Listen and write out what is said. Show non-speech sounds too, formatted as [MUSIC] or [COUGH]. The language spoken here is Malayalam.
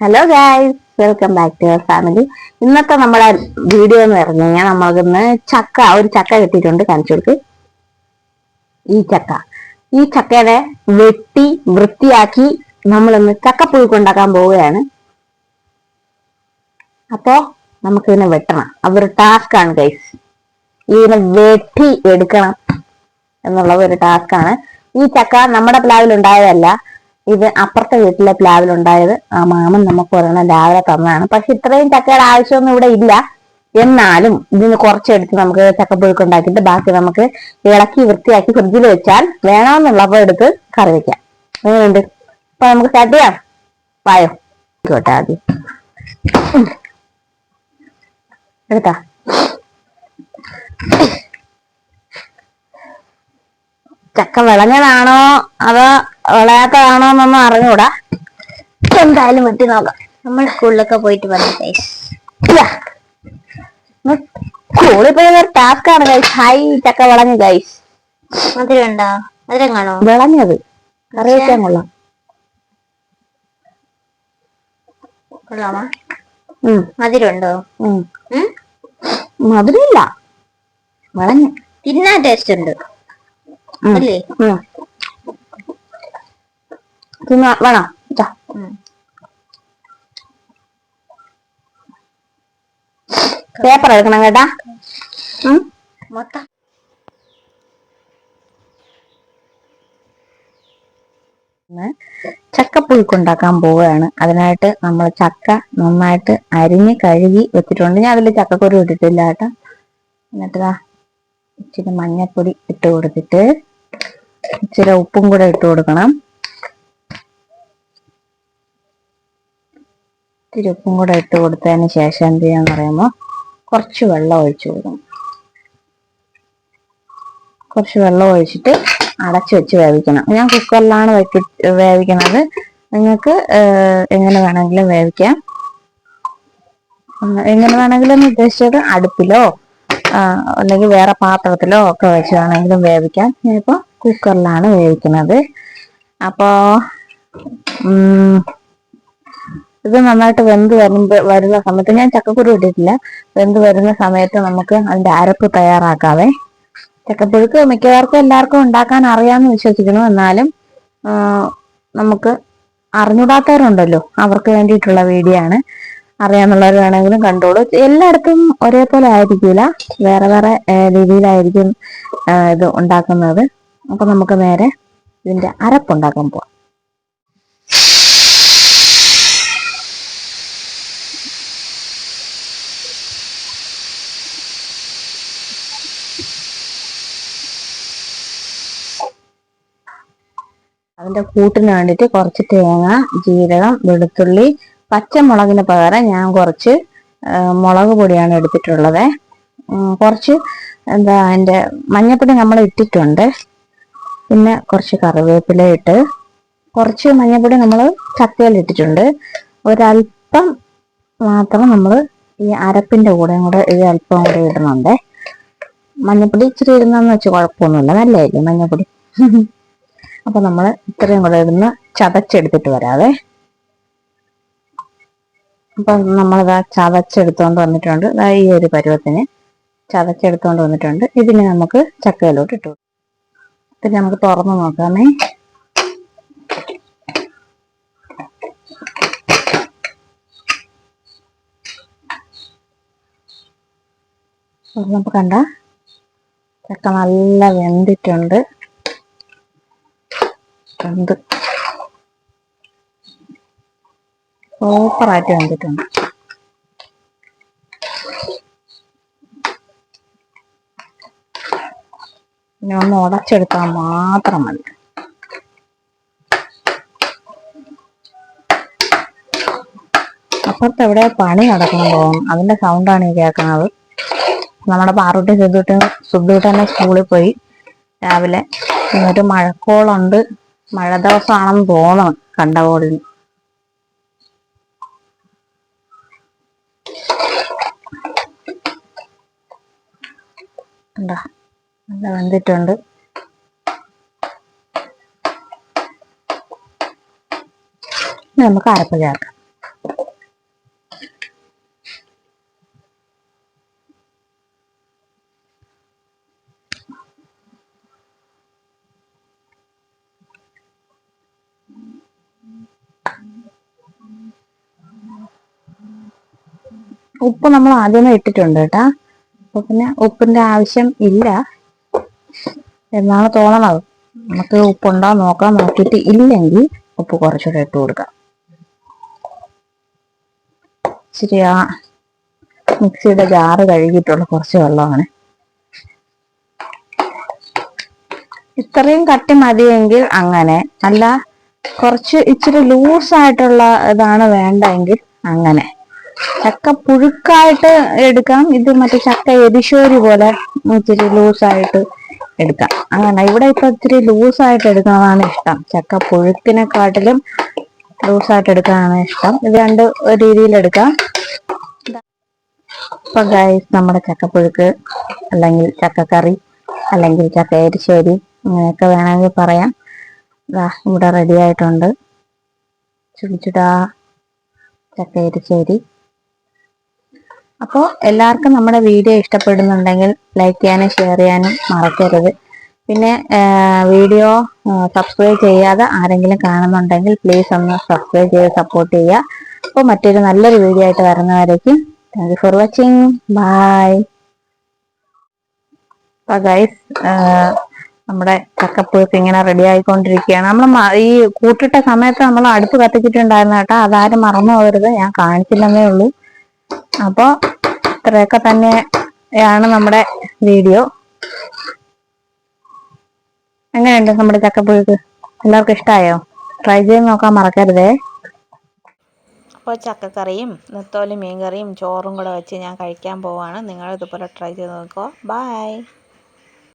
Hello guys welcome back to your family ഇന്നത്തെ നമ്മളെ വീഡിയോ എന്ന് പറഞ്ഞു കഴിഞ്ഞാൽ നമ്മൾക്കിന്ന് ചക്ക ഒരു ചക്ക കിട്ടിയിട്ടുണ്ട് കാണിച്ചു കൊടുക്ക് ഈ ചക്ക. ഈ ചക്കയുടെ വെട്ടി വൃത്തിയാക്കി നമ്മളിന്ന് ചക്കപ്പുഴുക്ക് ഉണ്ടാക്കാൻ പോവുകയാണ്. അപ്പോ നമുക്ക് നമുക്കിതിനെ വെട്ടണം. അതൊരു ടാസ്ക് ആണ് ഗൈസ് ഇതിനെ വെട്ടി എടുക്കണം. എന്നുള്ള ഒരു ടാസ്ക് ആണ്. ഈ ചക്ക നമ്മുടെ പ്ലാവിൽ ഉണ്ടായതല്ല ഇത് അപ്പുറത്തെ വീട്ടിലെ പ്ലാവിൽ ഉണ്ടായത് ആ മാമൻ നമുക്ക് ഒരെണ്ണം രാവിലെ തന്നതാണ്. പക്ഷെ ഇത്രയും ചക്കയുടെ ആവശ്യമൊന്നും ഇവിടെ ഇല്ല. എന്നാലും ഇതിന് കുറച്ചെടുത്ത് നമുക്ക് ചക്കപ്പുഴുക്ക് ഉണ്ടാക്കിയിട്ട് ബാക്കി നമുക്ക് ഇളക്കി വൃത്തിയാക്കി ഫ്രിഡ്ജിൽ വെച്ചാൽ വേണമെന്നുള്ളപ്പോൾ എടുത്ത് കറി വെക്കാം. അങ്ങനെയുണ്ട് അപ്പൊ നമുക്ക് സ്റ്റാർട്ട് ചെയ്യാം. വായോ. ആയിക്കോട്ടെ ആദ്യം. എടുത്താ. ചക്ക വിളഞ്ഞതാണോ? അതോ വിളയാത്തതാണോ എന്നൊന്നും അറിഞ്ഞൂടാ. എന്തായാലും വെട്ടി നോക്കാം. നമ്മൾ സ്കൂളിലൊക്കെ പോയിട്ട് വന്നു സ്കൂളിൽ പോയ ടാസ്ക് ആണ് ഗൈസ് ഹൈ ചക്ക വളഞ്ഞു ഗൈസ് മധുരം ഉണ്ടോ മധുരം കാണോ വിളഞ്ഞത്. കറി വെക്കാൻ കൊള്ളാം. കൊള്ളാമോ? മധുരം ഉണ്ടോ? മധുരമില്ല. വിളഞ്ഞു. തിന്നാൻ ടേസ്റ്റ് ഉണ്ട്. അല്ലേ. തിന്നാ വേണോ. പേപ്പർ എടുക്കണം കേട്ടാ. മൊത്തം. ഇന്ന് ചക്കപ്പുഴുക്ക് ഉണ്ടാക്കാൻ പോവുകയാണ്. അതിനായിട്ട് നമ്മൾ ചക്ക നന്നായിട്ട് അരിഞ്ഞ് കഴുകി വെച്ചിട്ടുണ്ട്. ഞാൻ അതിൽ ചക്കക്കുരു ഇട്ടിട്ടില്ല കേട്ടോ. എന്നിട്ട് ഇച്ചിരി മഞ്ഞൾപ്പൊടി ഇട്ട് കൊടുത്തിട്ട് ഇച്ചിരി ഉപ്പും കൂടെ ഇട്ട് കൊടുക്കണം. ഇത്തിരി ഉപ്പും കൂടെ ഇട്ട് കൊടുത്തതിന് ശേഷം എന്ത് ചെയ്യാന്ന് പറയുമ്പോൾ കുറച്ച് വെള്ളം ഒഴിച്ചു കൊടുക്കണം. കുറച്ച് വെള്ളം ഒഴിച്ചിട്ട് അടച്ചു വെച്ച് വേവിക്കണം. ഞാൻ കുക്കറിലാണ് വെക്കി വേവിക്കുന്നത് നിങ്ങൾക്ക് എങ്ങനെ വേണമെങ്കിലും വേവിക്കാം. എങ്ങനെ വേണമെങ്കിലും ഉദ്ദേശിച്ചത് അടുപ്പിലോ അല്ലെങ്കിൽ വേറെ പാത്രത്തിലോ ഒക്കെ വെച്ച് വേണമെങ്കിലും വേവിക്കാം. ഞാനിപ്പോ കുക്കറിലാണ് വേവിക്കുന്നത്. അപ്പോ ഉം, ഇത് നന്നായിട്ട് വെന്ത് വരുമ്പോ വരുന്ന സമയത്ത് ഞാൻ ചക്കക്കുരു ഇട്ടിട്ടില്ല. വെന്ത് വരുന്ന സമയത്ത് നമുക്ക് അതിന്റെ അരപ്പ് തയ്യാറാക്കാവേ. ചക്കപ്പുഴുക്ക് മിക്കവാർക്കും എല്ലാവർക്കും ഉണ്ടാക്കാൻ അറിയാമെന്ന് വിശ്വസിക്കുന്നു. എന്നാലും നമുക്ക് അറിഞ്ഞൂടാത്തവരുണ്ടല്ലോ അവർക്ക് വേണ്ടിയിട്ടുള്ള വീഡിയോ ആണ്. അറിയാന്നുള്ളവർ വേണമെങ്കിലും കണ്ടോളൂ. എല്ലായിടത്തും ഒരേപോലെ ആയിരിക്കില്ല വേറെ വേറെ രീതിയിലായിരിക്കും ഇത് ഉണ്ടാക്കുന്നത്. അപ്പൊ നമുക്ക് നേരെ ഇതിന്റെ അരപ്പുണ്ടാക്കാൻ പോവാം. അതിന്റെ കൂട്ടിന് വേണ്ടിയിട്ട് കുറച്ച് തേങ്ങ ജീരകം വെളുത്തുള്ളി പച്ചമുളകിന് പകരം ഞാൻ കുറച്ച് മുളക് പൊടിയാണ് എടുത്തിട്ടുള്ളത്. കുറച്ച് എന്താ അതിന്റെ മഞ്ഞപ്പൊടി നമ്മൾ ഇട്ടിട്ടുണ്ട്. പിന്നെ കുറച്ച് കറിവേപ്പില ഇട്ട് കുറച്ച് മഞ്ഞപ്പൊടി നമ്മൾ ചക്കയിൽ ഇട്ടിട്ടുണ്ട്. ഒരല്പം മാത്രം നമ്മൾ ഈ അരപ്പിന്റെ കൂടെ കൂടെ ഇത് അല്പം കൂടെ ഇടുന്നുണ്ട്. മഞ്ഞപ്പൊടി ഇച്ചിരി ഇടുന്നതെന്ന് വെച്ചാൽ കുഴപ്പമൊന്നുമില്ല. നല്ലതല്ലേ മഞ്ഞപ്പൊടി. [LAUGHS] അപ്പൊ നമ്മൾ ഇത്രയും കൂടെ ഇടുന്ന് ചതച്ചെടുത്തിട്ട് വരാവേ. അപ്പൊ നമ്മളിതാ ചതച്ചെടുത്തോണ്ട് വന്നിട്ടുണ്ട്. ഈ ഒരു പരുവത്തിന് ചതച്ചെടുത്തോണ്ട് വന്നിട്ടുണ്ട്. ഇതിനെ നമുക്ക് ചക്കയിലോട്ട് ഇട്ടു പിന്നെ നമുക്ക് തുറന്നു നോക്കാമേ. നമുക്ക് കണ്ട ചക്ക നല്ല വെന്തിട്ടുണ്ട്. വെന്ത് സൂപ്പറായിട്ട് വെന്തിട്ടുണ്ട് ഇനി ഒന്ന് ഉടച്ചെടുത്താൽ മാത്രം മതി. അപ്പുറത്ത് എവിടെ പണി നടക്കുമ്പോൾ അതിന്റെ സൗണ്ടാണ് ഈ കേൾക്കുന്നത്. നമ്മുടെ പാറുട്ടി സുദ്ധൂട്ട് സുദ്ധൂട്ടന്നെ സ്കൂളിൽ പോയി രാവിലെ. ഒരു മഴക്കോളുണ്ട്. മഴ ദിവസമാണെന്ന് തോന്നണം കണ്ട? കോളിന് വന്നിട്ടുണ്ട്. നമുക്ക് അരപ്പ് ചേർക്കാം. ഉപ്പ് നമ്മൾ ആദ്യമേ ഇട്ടിട്ടുണ്ട് കേട്ടാ. അപ്പൊ പിന്നെ ഉപ്പിന്റെ ആവശ്യം ഇല്ല. എന്നാണ് തോന്നണത്. നമുക്ക് ഉപ്പുണ്ടോ നോക്കാം നോക്കിയിട്ട് ഇല്ലെങ്കിൽ ഉപ്പ് കുറച്ചുകൂടെ ഇട്ട് കൊടുക്കാം. ആ മിക്സിയുടെ ജാറ് കഴുകിയിട്ടുള്ള കുറച്ച് വെള്ളമാണ്. ഇത്രയും കട്ടി മതിയെങ്കിൽ അങ്ങനെ അല്ല കുറച്ച് ഇച്ചിരി ലൂസ് ആയിട്ടുള്ള ഇതാണ് വേണ്ടെങ്കിൽ അങ്ങനെ. ചക്ക പുഴുക്കായിട്ട് എടുക്കാം. ഇത് മറ്റേ ചക്ക എരിശോരി പോലെ ഇച്ചിരി ലൂസായിട്ട് എടുക്കാം. അങ്ങനെ ഇവിടെ ഇപ്പൊ ഇത്തിരി ലൂസായിട്ട് എടുക്കുന്നതാണ് ഇഷ്ടം. ചക്ക പുഴുക്കിനെക്കാട്ടിലും ലൂസായിട്ട് എടുക്കാനാണ് ഇഷ്ടം. ഇത് രണ്ട് രീതിയിൽ എടുക്കാം. ഇപ്പൊ ഗൈസ് നമ്മുടെ ചക്കപ്പുഴുക്ക് അല്ലെങ്കിൽ ചക്കക്കറി അല്ലെങ്കിൽ ചക്ക എരിശ്ശേരി അങ്ങനെയൊക്കെ വേണമെങ്കിൽ പറയാം. ഇവിടെ റെഡി ആയിട്ടുണ്ട്. ചുടിച്ചുടാ ചക്ക എരിശ്ശേരി. അപ്പോൾ എല്ലാവർക്കും നമ്മുടെ വീഡിയോ ഇഷ്ടപ്പെടുന്നുണ്ടെങ്കിൽ ലൈക്ക് ചെയ്യാനും ഷെയർ ചെയ്യാനും മറക്കരുത്. പിന്നെ വീഡിയോ സബ്സ്ക്രൈബ് ചെയ്യാതെ ആരെങ്കിലും കാണുന്നുണ്ടെങ്കിൽ പ്ലീസ് ഒന്ന് സബ്സ്ക്രൈബ് ചെയ്ത് സപ്പോർട്ട് ചെയ്യുക. അപ്പോൾ മറ്റൊരു നല്ലൊരു വീഡിയോ ആയിട്ട് വരുന്നവരേക്കും thank you for watching bye അപ്പോൾ ഗൈസ് നമ്മുടെ ചക്കപ്പുഴുക്ക് ഇങ്ങനെ റെഡി ആയിക്കൊണ്ടിരിക്കുകയാണ്. നമ്മൾ ഈ കൂട്ടിട്ട സമയത്ത് നമ്മൾ അടുപ്പ് കത്തിച്ചിട്ടുണ്ടായിരുന്നു കേട്ടോ. അതാരും മറന്നു പോകരുത്. ഞാൻ കാണിച്ചില്ലെന്നേ ഉള്ളൂ. അപ്പോൾ ഇത്രയൊക്കെ തന്നെയാണ് നമ്മുടെ വീഡിയോ. എങ്ങനെയുണ്ട് നമ്മുടെ ചക്കപ്പുഴുക്ക് എല്ലാവർക്കും ഇഷ്ടമായോ ട്രൈ ചെയ്ത് നോക്കാൻ മറക്കരുതേ. അപ്പോൾ ചക്കക്കറിയും നെത്തോലി മീൻകറിയും ചോറും കൂടെ വെച്ച് ഞാൻ കഴിക്കാൻ പോവാണ്. നിങ്ങൾ ഇതുപോലെ ട്രൈ ചെയ്ത് നോക്കുക ബായ്